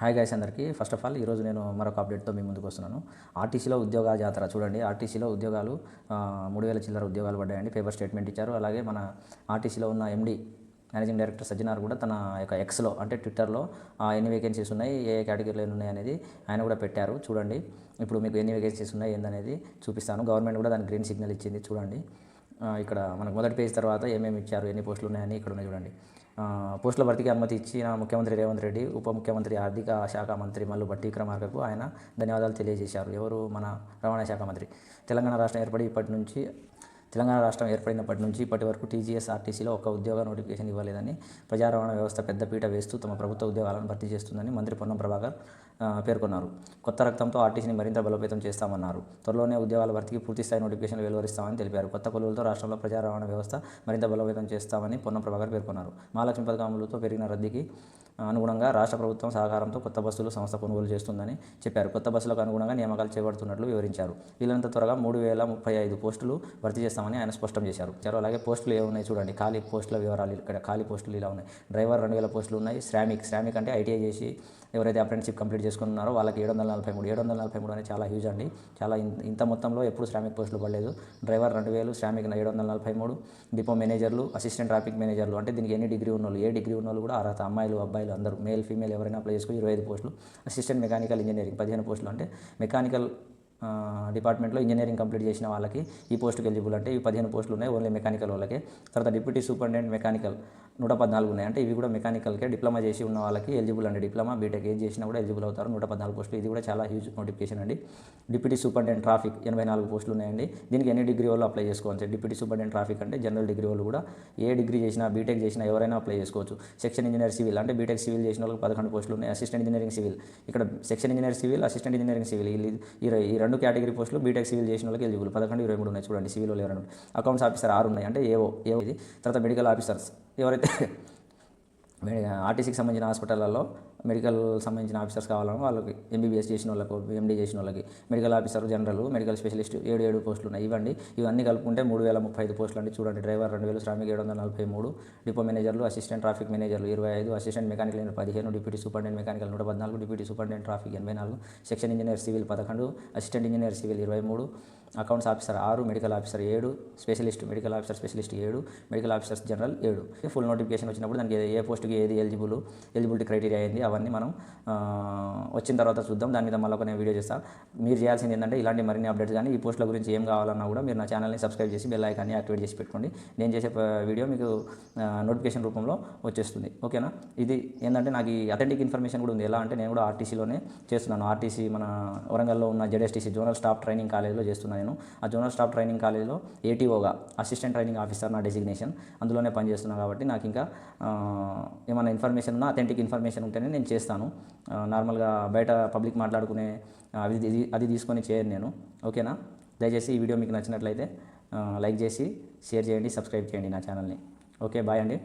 Hi guys అందరికీ. First of all ఈరోజు నేను మరొక అప్డేట్తో మీ ముందుకు వస్తున్నాను. ఆర్టీసీలో ఉద్యోగ జాతర చూడండి. ఆర్టీసీలో ఉద్యోగాలు మూడు వేల చిల్లర ఉద్యోగాలు పడ్డాయండి. పేపర్ స్టేట్మెంట్ ఇచ్చారు. అలాగే మన ఆర్టీసీలో ఉన్న ఎండి మేనేజింగ్ డైరెక్టర్ సజ్జనార్ కూడా తన యొక్క ఎక్స్లో అంటే ట్విట్టర్లో ఎన్ని వేకెన్సీస్ ఉన్నాయి ఏ కేటగిరీలో ఎన్ని ఉన్నాయి అనేది ఆయన కూడా పెట్టారు. చూడండి. ఇప్పుడు మీకు ఎన్ని వేకెన్సీస్ ఉన్నాయి ఏందనేది చూపిస్తాను. గవర్నమెంట్ కూడా దానికి గ్రీన్ సిగ్నల్ ఇచ్చింది. చూడండి. ఇక్కడ మనకు మొదటి పేజ్ తర్వాత ఏమేమి ఇచ్చారు ఎన్ని పోస్టులు ఉన్నాయని ఇక్కడ ఉన్నాయి చూడండి. పోస్టుల భర్తీకి అనుమతి ఇచ్చిన ముఖ్యమంత్రి రేవంత్ రెడ్డి ఉప ముఖ్యమంత్రి ఆర్థిక శాఖ మంత్రి మల్లు భట్టి విక్రమార్కకు ఆయన ధన్యవాదాలు తెలియజేశారు. ఎవరు? మన రవాణా శాఖ మంత్రి. తెలంగాణ రాష్ట్రం ఏర్పడి ఇప్పటి నుంచి తెలంగాణ రాష్ట్రం ఏర్పడినప్పటి నుంచి ఇప్పటి వరకు టీజీఎస్ ఆర్టీసీలో ఒక ఉద్యోగ నోటిఫికేషన్ ఇవ్వలేదని ప్రజా రవాణా వ్యవస్థ పెద్దపీట వేస్తూ తమ ప్రభుత్వ ఉద్యోగాలను భర్తీ చేస్తుందని మంత్రి పొన్నం ప్రభాకర్ పేర్కొన్నారు. కొత్త రక్తంతో ఆర్టీసీని మరింత బలోపేతం చేస్తామన్నారు. త్వరలోనే ఉద్యోగాల భర్తీకి పూర్తిస్థాయి నోటిఫికేషన్లు వెలువరిస్తామని తెలిపారు. కొత్త కొలువులతో రాష్ట్రంలో ప్రజా రవాణా వ్యవస్థ మరింత బలోపేతం చేస్తామని పొన్నం ప్రభాకర్ పేర్కొన్నారు. మహాలక్ష్మి పథకం పెరిగిన రద్దీకి అనుగుణంగా రాష్ట్ర ప్రభుత్వం సహకారంతో కొత్త బస్సులు సంస్థ కొనుగోలు చేస్తుందని చెప్పారు. కొత్త బస్సులకు అనుగుణంగా నియామకాలు చేపడుతున్నట్లు వివరించారు. వీళ్ళంత త్వరగా మూడు వేల ముప్పై ఐదు పోస్టులు భర్తీ చేస్తామని ఆయన స్పష్టం చేశారు. చేశారు అలాగే పోస్టులు ఏమున్నాయి చూడండి. ఖాళీ పోస్టుల వివరాలు ఇక్కడ ఖాళీ పోస్టులు ఇలా ఉన్నాయి. డ్రైవర్ రెండు వేల పోస్టులు ఉన్నాయి. శ్రామిక్ శ్రామిక్ అంటే ఐటీఐ చేసి ఎవరైతే అప్రెంటిషిప్ కంప్లీట్ చేసుకున్నారో వాళ్ళకి ఏడు వందల నలభై మూడు ఏడు వందల నలభై మూడు అనేది చాలా హ్యూజ్ అండి. చాలా ఇంత మొత్తంలో ఎప్పుడు శ్రామిక్ పోస్టులు పడలేదు. డ్రైవర్ రెండు వేలు శ్రామిక్ ఏడు వందల నలభై మూడు డిపో మేనేజర్లు అసిస్టెంట్ ట్రాఫిక్ మేనేజర్లు అంటే దీనికి ఎన్ని డిగ్రీ ఉన్న వాళ్ళు ఏ డిగ్రీ ఉన్న వాళ్ళు కూడా అర్హత? అమ్మాయిలు అబ్బాయిలు అందరూ మేల్ ఫీమేల్ ఎవరైనా అప్లై చేసుకుని ఇరవై ఐదు పోస్టులు. అసిస్టెంట్ మెకానికల్ ఇంజనీరింగ్ పదిహేను పోస్టులు అంటే మెకానికల్ డిపార్ట్మెంట్లో ఇంజనీరింగ్ కంప్లీట్ చేసిన వాళ్ళకి ఈ పోస్టుకి ఎలిజిబుల్ అంటే ఈ పదిహేను పోస్టులు ఉన్నాయి ఓన్లీ మెకానికల్ వాళ్ళకి. తర్వాత డిప్యూటీ సూపరింటెండెంట్ మెకానికల్. నూట పద్నాలుగు ఉన్నాయి. అంటే ఇవి కూడా మెకానికల్కే డిప్లొమా చేసి ఉన్న వాళ్ళకి ఎలిజిబుల్ అండి. డిప్లొమా బీటెక్ ఏం చేసినా కూడా ఎలిజిబుల్ అవుతారు. నూట పద్నాలుగు పోస్టులు. ఇది కూడా చాలా హ్యూజ్ నోటిఫికేషన్ అండి. డిప్యూటీ సూపరింటెండెంట్ ట్రాఫిక్ ఎనభై నాలుగు పోస్టులు ఉన్నాయండి. దీనికి ఎన్ని డిగ్రీ వాళ్ళు అప్లై చేసుకోవచ్చు? డిప్యూటీ సూపరింటెండెంట్ ట్రాఫిక్ అంటే జనరల్ డిగ్రీ వాళ్ళు కూడా ఏ డిగ్రీ చేసినా బీటెక్ చేసినా ఎవరైనా అప్లై చేసుకోవచ్చు. సెక్షన్ ఇంజనీర్ సివిల్ అంటే బీటెక్ సివిల్ చేసిన వాళ్ళకి పదకొండు పోస్టులు ఉన్నాయి. Assistant engineering civil. ఇక్కడ section engineer civil assistant engineering civil. ఈ రెండు కేటగిరీ పోస్టులు బీటెక్ సివిల్ చేసిన వాళ్ళకి ఎలిజిబుల్. పదకొండు ఇరవై మూడు ఉన్నాయి. చూడండి సివిల్ వాళ్ళు ఎవరైనా. అకౌంట్స్ ఆఫీసర్ ఆరు ఉన్నాయి. అంటే ఏవో ఏవో ఇది. తర్వాత మెడికల్ ఆఫీసర్స్. ఎవరైతే ఆర్టీసీకి సంబంధించిన హాస్పిటల్లో మెడికల్ సంబంధించిన ఆఫీసర్స్ కావాలని వాళ్ళకి ఎంబీబీఎస్ చేసిన వాళ్ళకు ఎండీ చేసిన వాళ్ళకి medical officer general medical specialist ఏడు ఏడు పోస్టులు ఉన్నాయి. ఇవ్వండి ఇవన్నీ కలుపుకుంటే మూడు వేల ముప్పై ఐదు పోస్టులు అండి చూడండి డ్రైవర్ రెండు వేలు శ్రామిక్ ఏడు వందల నలభై మూడు డిపో మేనేజర్లు అసిస్టెంట్ ట్రాఫిక్ మేనేజర్లు ఇరవై ఐదు అసిస్టెంట్ మెకానికల్ ఇంజనీర్ పదిహేను డిప్యూటీ సూపరింటెండెంట్ మెకానికల్ నూట పద్నాలుగు డిప్యూటీ సూపరింటెండెంట్ ట్రాఫిక్ ఎనభై నాలుగు సెక్షన్ ఇంజనీర్ సివిల్ పదకొండు అసిస్టెంట్ ఇంజనీర్ సివిల్ ఇరవై మూడు అకౌంట్స్ ఆఫీసర్ ఆరు మెడికల్ ఆఫీసర్ ఏడు స్పెషలిస్ట్ మెడికల్ ఆఫీసర్ స్పెషలిస్ట్ ఏడు మెడికల్ ఆఫీసర్స్ జనరల్ ఏడు. ఫుల్ నోటిఫికేషన్ వచ్చినప్పుడు దానికి ఏ- పోస్టుకి పోస్ట్కి ఏది ఎలిజిబుల్ ఎలిజిబిలిటీ క్రైటీరియా అయింది అవన్నీ మనం వచ్చిన తర్వాత చూద్దాం. దాని మీద మళ్ళీ నేను వీడియో చేస్తాను మీరు చేయాల్సింది ఏంటంటే ఇలాంటి మరిన్ని అప్డేట్స్ కానీ ఈ పోస్టుల గురించి ఏం కావాలన్నా కూడా మీరు నా ఛానల్ని సబ్స్క్రైబ్ చేసి బెల్ ఐకాన్ని యాక్టివేట్ చేసి పెట్టుకోండి. నేను చేసే వీడియో మీకు నోటిఫికేషన్ రూపంలో వచ్చేస్తుంది. ఓకేనా? ఇది ఏంటంటే నాకు ఈ అథెంటిక్ ఇన్ఫర్మేషన్ కూడా ఉంది. ఎలా అంటే నేను కూడా ఆర్టీసీలోనే చేస్తున్నాను. ఆర్టీసీ మన వరంగల్లో ఉన్న జెడ్ఎస్టీసీ జోనల్ స్టాఫ్ ట్రైనింగ్ కాలేజ్లో చేస్తున్నాను నేను. ఆ జోనల్ స్టాఫ్ ట్రైనింగ్ కాలేజ్లో ఏటీఓగా అసిస్టెంట్ ట్రైనింగ్ ఆఫీసర్ నా డెసిగ్నేషన్ అందులోనే పనిచేస్తున్నాను కాబట్టి నాకు ఇంకా ఏమైనా ఇన్ఫర్మేషన్ ఉన్నా అథెంటిక్ ఇన్ఫర్మేషన్ ఉంటేనే నేను చేస్తాను. నార్మల్గా బయట పబ్లిక్ మాట్లాడుకునే అది అది తీసుకొని చేయను నేను. ఓకేనా? దయచేసి ఈ వీడియో మీకు నచ్చినట్లయితే లైక్ చేసి షేర్ చేయండి సబ్స్క్రైబ్ చేయండి నా ఛానల్ని. ఓకే బాయ్ అండి.